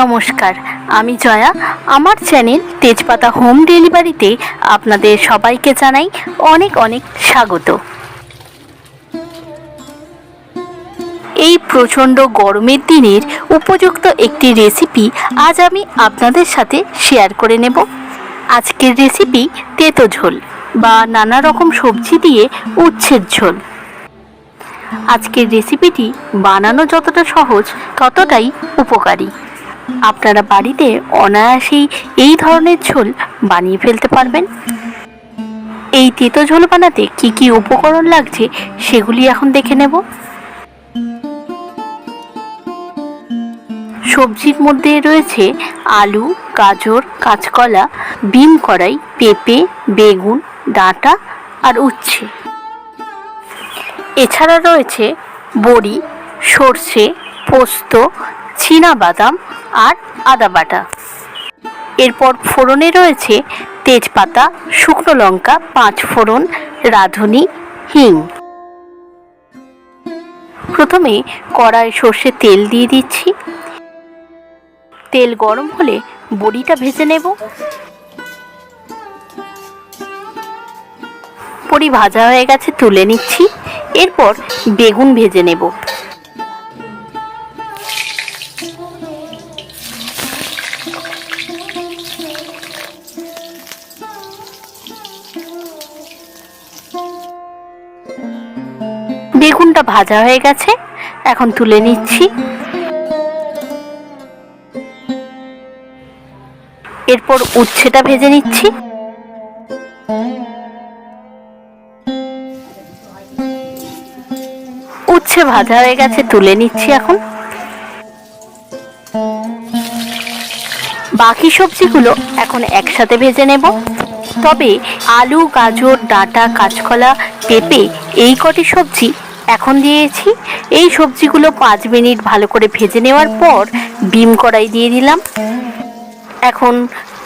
নমস্কার, আমি জয়া। আমার চ্যানেল তেজপাতা হোম ডেলিভারিতে আপনাদের সবাইকে জানাই অনেক অনেক স্বাগত। এই প্রচণ্ড গরমের দিনের উপযুক্ত একটি রেসিপি আজ আমি আপনাদের সাথে শেয়ার করে নেব। আজকের রেসিপি তেতো ঝোল বা নানা রকম সবজি দিয়ে উচ্ছের ঝোল। আজকের রেসিপিটি বানানো যতটা সহজ ততটাই উপকারী। আপনারা বাড়িতে অনায়াসেই এই ধরনের ঝোল বানিয়ে ফেলতে পারবেন। এই তেতো ঝোল বানাতে কি কি উপকরণ লাগছে সেগুলি এখন দেখে নেব। সবজির মধ্যে রয়েছে আলু, গাজর, কাঁচকলা, বিম কড়াই, পেঁপে, বেগুন, ডাঁটা আর উচ্ছে। এছাড়া রয়েছে বড়ি, সর্ষে, পোস্ত বাদাম আর আদা বাটা। এরপর ফোড়নে রয়েছে তেজপাতা, শুকনো লঙ্কা, পাঁচ ফোড়ন, রাঁধুনি, হিং। প্রথমে কড়ায় সর্ষে তেল দিয়ে দিচ্ছি। তেল গরম হলে বড়িটা ভেজে নেব। বড়ি ভাজা হয়ে গেছে তুলে নিচ্ছি। এরপর বেগুন ভেজে নেব। বেগুনটা ভাজা হয়ে গেছে। এখন তুলে নিচ্ছি। এরপর উচ্ছেটা ভেজে নিচ্ছি। উচ্ছে ভাজা হয়ে গেছে, তুলে নিচ্ছি এখন। বাকি সবজিগুলো এখন একসাথে ভেজে নেব। তবে আলু, গাজর, ডাঁটা, কাঁচকলা, পেঁপে এই কটি সবজি এখন দিয়েছি। এই সবজিগুলো পাঁচ মিনিট ভালো করে ভেজে নেওয়ার পর ডিম কড়াই দিয়ে দিলাম। এখন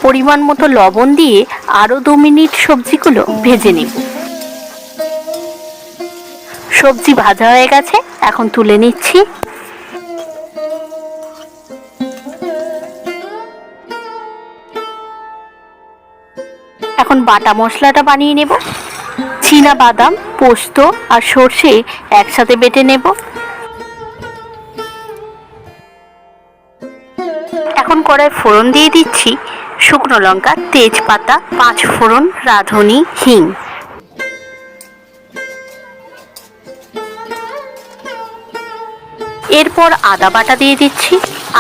পরিমাণ মতো লবণ দিয়ে আরও দু মিনিট সবজিগুলো ভেজে নেব। সবজি ভাজা হয়ে গেছে, এখন তুলে নিচ্ছি। এখন বাটা মশলাটা বানিয়ে নেব। চীনা বাদাম, পোস্ত আর সর্ষে একসাথে বেটে নেব। এখন কড়াই ফোড়ন দিয়ে দিচ্ছি শুকনো লঙ্কা, তেজপাতা, পাঁচ ফোড়ন, রাঁধুনি, হিং। এরপর আদা বাটা দিয়ে দিচ্ছি।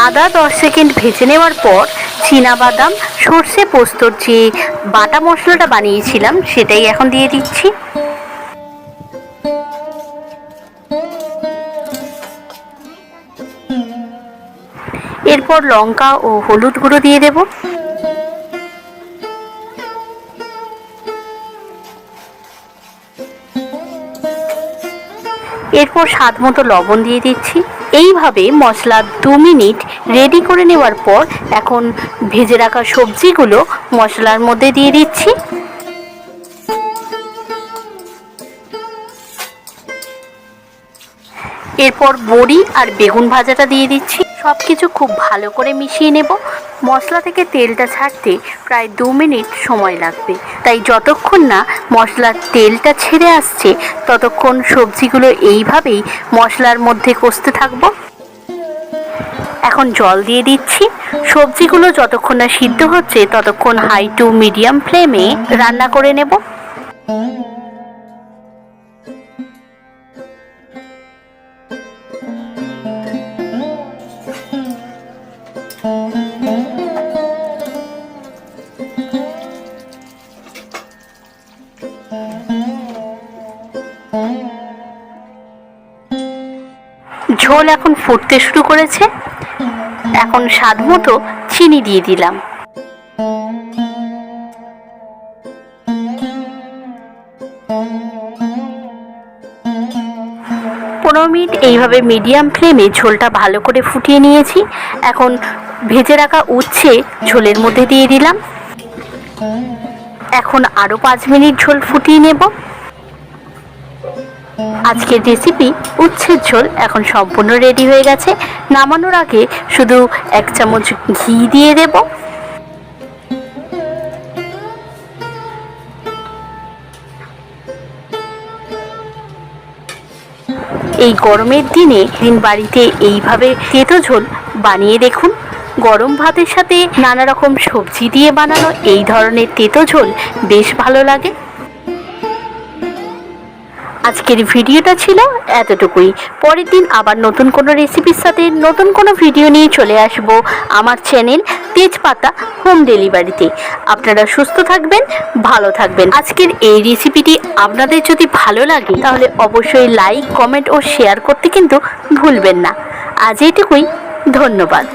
আদা দশ সেকেন্ড ভেজে নেওয়ার পর বাদাম সর্ষে পোস্তর যে বাটা মশলাটা বানিয়েছিলাম সেটাই এখন দিয়ে দিচ্ছি। এরপর লঙ্কা ও হলুদ গুঁড়ো দিয়ে দেব। এরপর স্বাদ মতো লবণ দিয়ে দিচ্ছি। এইভাবে মশলা দু মিনিট রেডি করে নেওয়ার পর এখন ভেজে রাখা সবজিগুলো মশলার মধ্যে দিয়ে দিচ্ছি। এরপর বড়ি আর বেগুন ভাজাটা দিয়ে দিচ্ছি। সব কিছু খুব ভালো করে মিশিয়ে নেব। মশলা থেকে তেলটা ছাড়তে প্রায় দু মিনিট সময় লাগবে। তাই যতক্ষণ না মশলার তেলটা ছেড়ে আসছে, ততক্ষণ সবজিগুলো এইভাবেই মশলার মধ্যে কষতে থাকব। এখন জল দিয়ে দিচ্ছি। সবজিগুলো যতক্ষণ না সিদ্ধ হচ্ছে, ততক্ষণ হাই টু মিডিয়াম ফ্লেমে রান্না করে নেব। ঝোল এখন ফুটতে শুরু করেছে। এখন স্বাদ মতো চিনি দিয়ে দিলাম। পনেরো মিনিট এইভাবে মিডিয়াম ফ্লেমে ঝোলটা ভালো করে ফুটিয়ে নিয়েছি। এখন ভেজে রাখা উচ্ছে ঝোলের মধ্যে দিয়ে দিলাম। এখন আরও পাঁচ মিনিট ঝোল ফুটিয়ে নেব। আজকের রেসিপি উচ্ছের ঝোল এখন সম্পূর্ণ রেডি হয়ে গেছে। নামানোর আগে শুধু এক চামচ ঘি দিয়ে দেব। এই গরমের দিনে দিন বাড়িতে এইভাবে তেতো ঝোল বানিয়ে দেখুন। গরম ভাতের সাথে নানা রকম সবজি দিয়ে বানানো এই ধরনের তেতো ঝোল বেশ ভালো লাগে। আজকের ভিডিওটা ছিল এতটুকুই। পরের দিন আবার নতুন কোনো রেসিপির সাথে নতুন কোনো ভিডিও নিয়ে চলে আসব আমার চ্যানেল তেজপাতা হোম ডেলিভারিতে আপনারা সুস্থ থাকবেন, ভালো থাকবেন। আজকের এই রেসিপিটি আপনাদের যদি ভালো লাগে, তাহলে অবশ্যই লাইক কমেন্ট ও শেয়ার করতে কিন্তু ভুলবেন না। আজ এইটুকুই, ধন্যবাদ।